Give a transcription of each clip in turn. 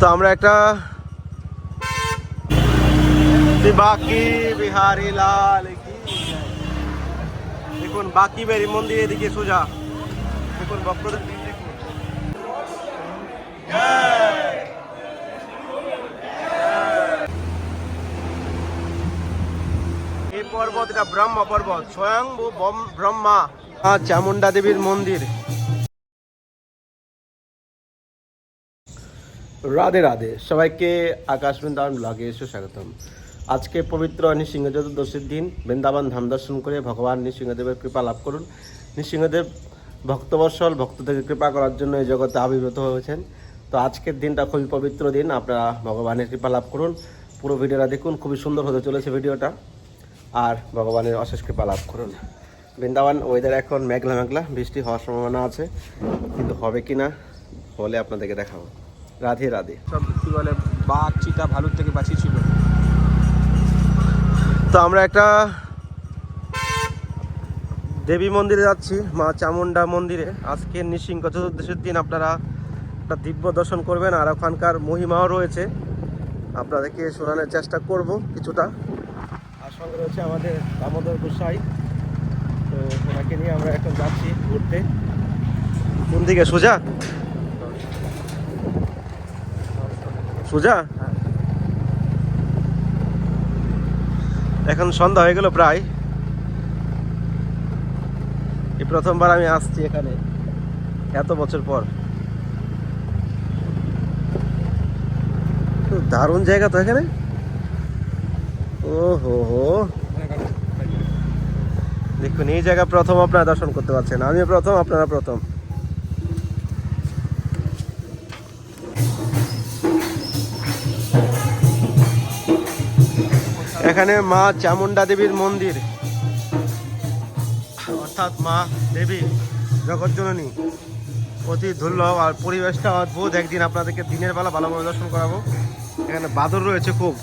তো আমরা একটা বাকি বিহারি লাল দেখুন, বাকি বেরি মন্দির এদিকে সোজা। দেখুন ভক্তদের এই পর্বত এটা ব্রহ্ম পর্বত, স্বয়ং ব্রহ্মা। চামুন্ডা দেবীর মন্দির। রাধে রাধে। সবাইকে আকাশ বৃন্দাবন ব্লগে এসে স্বাগতম আজকে পবিত্র নৃসিংহ চতুর্দশীর দিন। বৃন্দাবন ধাম দর্শন করে ভগবান নৃসিংহদেবের কৃপা লাভ করুন। নৃসিংহদেব ভক্তবৎসল ভক্তদেরকে কৃপা করার জন্য এই জগতে আবির্ভূত হয়েছেন। তো আজকের দিনটা খুবই পবিত্র দিন। আপনারা ভগবানের কৃপা লাভ করুন। পুরো ভিডিওটা দেখুন। খুবই সুন্দর হতে চলেছে ভিডিওটা। আর ভগবানের অশেষ কৃপা লাভ করুন। বৃন্দাবন ওয়েদার এখন মেঘলা মেঘলা বৃষ্টি হওয়ার সম্ভাবনা আছে। কিন্তু হবে কি না হলে আপনাদেরকে দেখাবো। রাধে রাধে। সব কি বলে বাঘ চিতা ভালুর থেকে বাঁচিয়েছিল। তো আমরা একটা দেবী মন্দিরে যাচ্ছি মা চামুন্ডা মন্দিরে। আজকে নৃসিংহ চতুর্দশীর দিন আপনারা একটা দিব্য দর্শন করবেন আর ওখানকার মহিমাও রয়েছে। আপনাদেরকে শোনানোর চেষ্টা করব কিছুটা। আর সঙ্গে রয়েছে আমাদের দামোদর গোসাই। তো ওনাকে নিয়ে আমরা এখন যাচ্ছি ঘুরতে। কোন দিকে সোজা? সোজা? এখন সন্ধ্যা হয়ে গেল প্রায়। এই প্রথমবার আমি আসছি এখানে, এত বছর পর। দারুণ জায়গা তো এখানে। ও হো। হো দেখুন, এই জায়গা প্রথম, আপনারা দর্শন করতে পারছেন। আমি প্রথম, আপনারা প্রথম। এখানে মা চামুন্ডা দেবীর মন্দির। অর্থাৎ মা দেবী জগৎজননী অতি দুর্লভ আর পরিবেশটা অদ্ভুত। একদিন আপনাদেরকে দিনের বেলা ভালোভাবে দর্শন করাবো। এখানে বাদর রয়েছে খুব।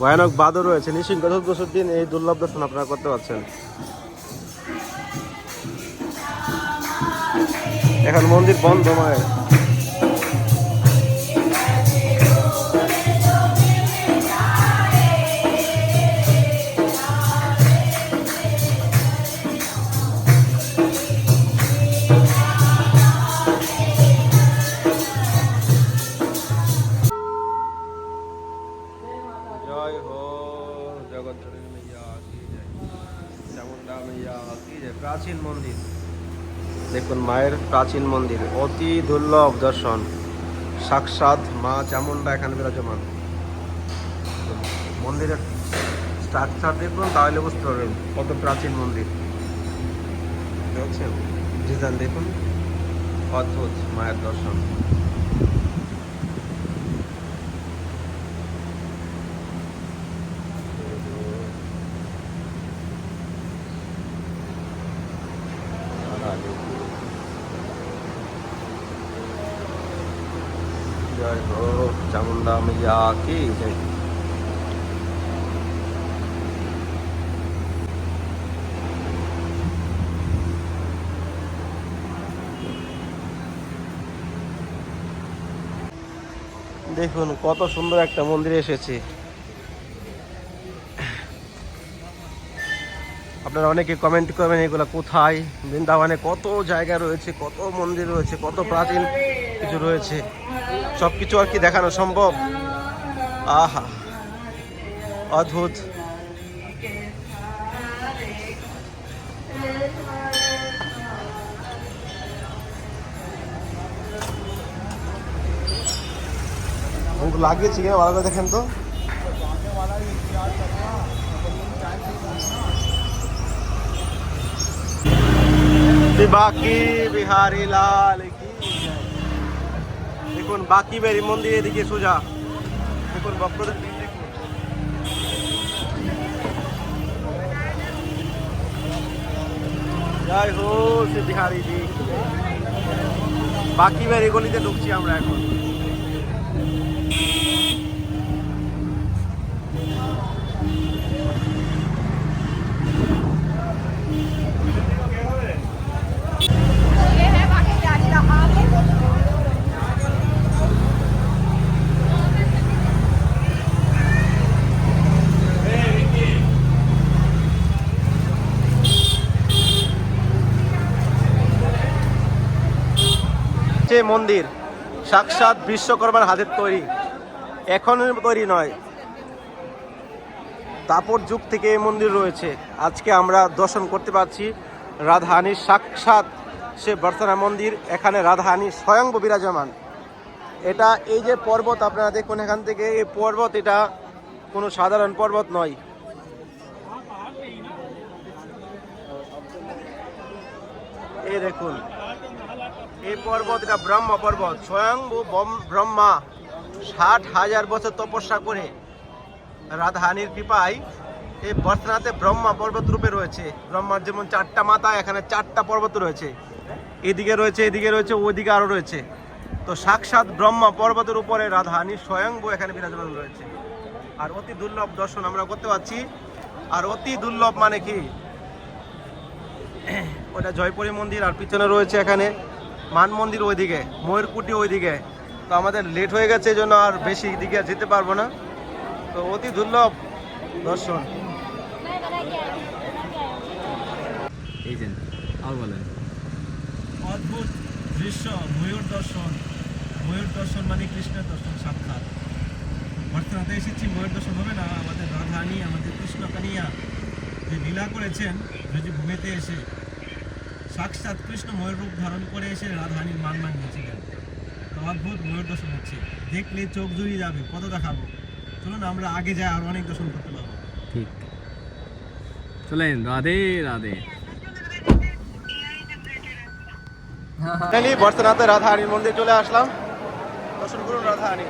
ভয়ানক বাদর রয়েছে। নিশ্চিন্ত চতুর্দশীর দিন এই দুর্লভ দর্শন আপনারা করতে পারছেন। এখন মন্দির বন্ধ মায়ের। মায়ের প্রাচীন মন্দির, অতি দুর্লভ দর্শন। সাক্ষাৎ মা চামুন্ডা এখানে বিরাজমান। মন্দিরের স্ট্রাকচার দেখুন, তাহলে বুঝতে পারবেন কত প্রাচীন মন্দির। দেখছেন? ডিজাইন দেখুন। অদ্ভুত মায়ের দর্শন জয় হো কি জয় দেখুন কত সুন্দর একটা মন্দিরে এসেছি। আপনারা অনেকে কমেন্ট করবেন এগুলো কোথায়? বৃন্দাবনে কত জায়গা রয়েছে, কত মন্দির রয়েছে, কত প্রাচীন কিছু রয়েছে? সব কিছু আর কি দেখানো সম্ভব? আহা, অদ্ভুত। লাগিয়েছি ভালো করে দেখেন তো। বাকি বিহারি লাল দেখুন, বাকি বেরি মন্দির এদিকে সোজা। দেখুন, ভক্তদের জয় হো শ্রী বিহারি জি। বাকি বেরি গলিতে ঢুকছি আমরা এখন। মন্দির, সাক্ষাৎ বিশ্বকর্মার হাতের তৈরি। এখনের তৈরি নয়। তাপর যুগ থেকে এই মন্দির রয়েছে। আজকে আমরা দর্শন করতে পারছি রাধাহানির সাক্ষাৎ। সে বর্তনা মন্দির, এখানে রাধাহানি স্বয়ং বিরাজমান। এটা এই যে পর্বত, আপনারা দেখুন এখান থেকে, এই পর্বত এটা কোনো সাধারণ পর্বত নয়। এই দেখুন এই পর্বত এটা ব্রহ্ম পর্বত। স্বয়ং ব্রহ্মা। ষাট হাজার বছর তপস্যা করে রাধাহানির কৃপায় এই বর্তনাতে ব্রহ্মা পর্বত রূপে রয়েছে। ব্রহ্মার যেমন চারটা মাথা এখানে চারটা পর্বত রয়েছে। এদিকে রয়েছে এদিকে রয়েছে ওইদিকে আরও রয়েছে। তো সাক্ষাৎ ব্রহ্মা পর্বতের উপরে রাধাহানি স্বয়ংভূ এখানে বিরাজমান রয়েছে। আর অতি দুর্লভ দর্শন আমরা করতে পারছি। আর অতি দুর্লভ মানে কি? ওটা জয়পুরী মন্দির আর পিছনে রয়েছে এখানে। মান মন্দির ওইদিকে ময়ূরকুটি ওইদিকে। তো আমাদের লেট হয়ে গেছে এই জন্য আর বেশি দিকে যেতে পারব না। তো অতি দুর্লভ দর্শন। এই যে আর বলেন। অদ্ভুত দৃশ্য ময়ূর দর্শন। ময়ূর দর্শন মানে কৃষ্ণের দর্শন সাক্ষাৎ। বর্তমানে এসেছি ময়ূর দর্শন হবে না। আমাদের রাধানি আমাদের কৃষ্ণ কানিয়া যে লীলা করেছেন ব্রজ ভূমিতে এসে সাক্ষাৎ কৃষ্ণ ময়ূর রূপ ধারণ করে এসে রাধানির মান মান মানিয়েছিলেন তো অদ্ভুত ময়ূর দর্শন হচ্ছে। দেখলে চোখ জুড়িয়ে যাবে। কত দেখাবো? চলুন আমরা আগে যাই আর অনেক দর্শন করতে পারব। ঠিক। চলেন রাধে রাধে। বর্ষনাথে রাধাহানির মন্দির চলে আসলাম দর্শন করুন রাধাহানি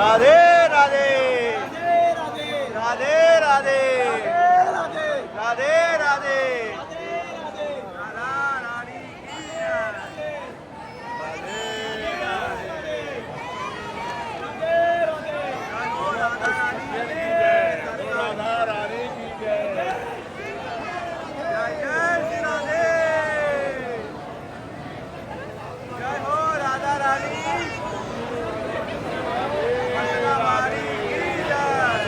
রাধে রাধে রাধে রাধে রাধে রাধে রাধা রানী কি জয়। রাধে রাধে। জয় হো রাধা রানী কি জয়। জয় জয় শ্রী রাধে। জয় হো রাধা রানী রাধারানী কি জয়।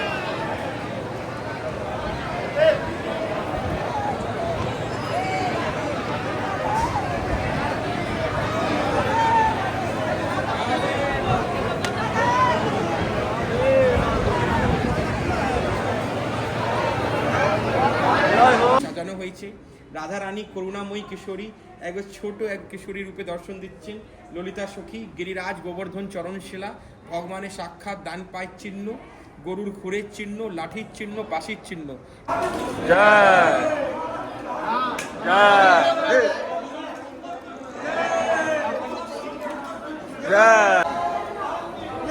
সাজানো হয়েছে। রাধারানী, করুণাময়ী কিশোরী, এক ছোট এক কিশোরী রূপে দর্শন দিচ্ছেন। ললিতা সখী, গিরিরাজ, গোবর্ধন চরণশিলা, ভগবানের সাক্ষাৎ, দান পায়ের চিহ্ন, গরুর খুরের চিহ্ন, লাঠির চিহ্ন, বাঁশির চিহ্ন। জয় জয় জয়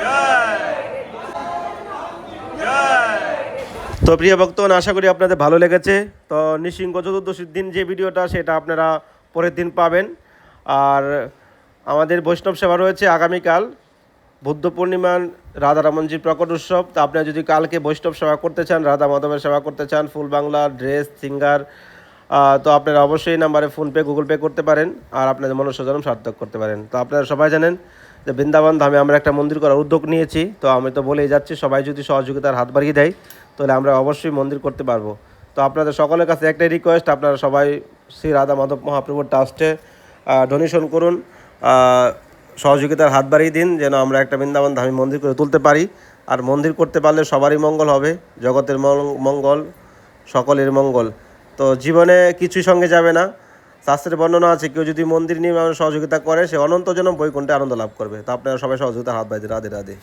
জয় জয় তো প্রিয় ভক্তগণ আশা করি আপনাদের ভালো লেগেছে। তো নৃসিংহ চতুর্দশীর দিন যে ভিডিওটা, সেটা আপনারা পরের দিন পাবেন। আর আমাদের বৈষ্ণব সেবা রয়েছে আগামীকাল, বুদ্ধ পূর্ণিমা রাধা রামনজির প্রকট উৎসব। তো আপনারা যদি কালকে বৈষ্ণব সেবা করতে চান, রাধা মাধবের সেবা করতে চান, ফুল বাংলা, ড্রেস, সিঙ্গার তো আপনারা অবশ্যই নাম্বারে ফোনপে, গুগল পে করতে পারেন। আর আপনাদের মনুষ্যজনম সার্থক করতে পারেন। তো আপনারা সবাই জানেন যে বৃন্দাবন ধামে আমরা একটা মন্দির করার উদ্যোগ নিয়েছি। তো আমি তো বলেই যাচ্ছি, সবাই যদি সহযোগিতার হাত বাড়িয়ে দেয়, তাহলে আমরা অবশ্যই মন্দির করতে পারব। তো আপনাদের সকলের কাছে একটাই রিকোয়েস্ট আপনারা সবাই শ্রী রাধা মাধব মহাপ্রভুর ট্রাস্টে ডোনেশন করুন সহযোগিতার হাত বাড়িয়ে দিন, যেন আমরা একটা বৃন্দাবন ধামী মন্দির করে তুলতে পারি। আর মন্দির করতে পারলে সবারই মঙ্গল হবে, জগতের মঙ্গল, সকলের মঙ্গল। তো জীবনে কিছুই সঙ্গে যাবে না। শাস্ত্রের বর্ণনা আছে, কেউ যদি মন্দির নির্মাণে সহযোগিতা করে, সে অনন্ত জনম বৈকুণ্ঠে আনন্দ লাভ করবে। তো আপনারা সবাই সহযোগিতা হাত বাইতে রাধে রাধে।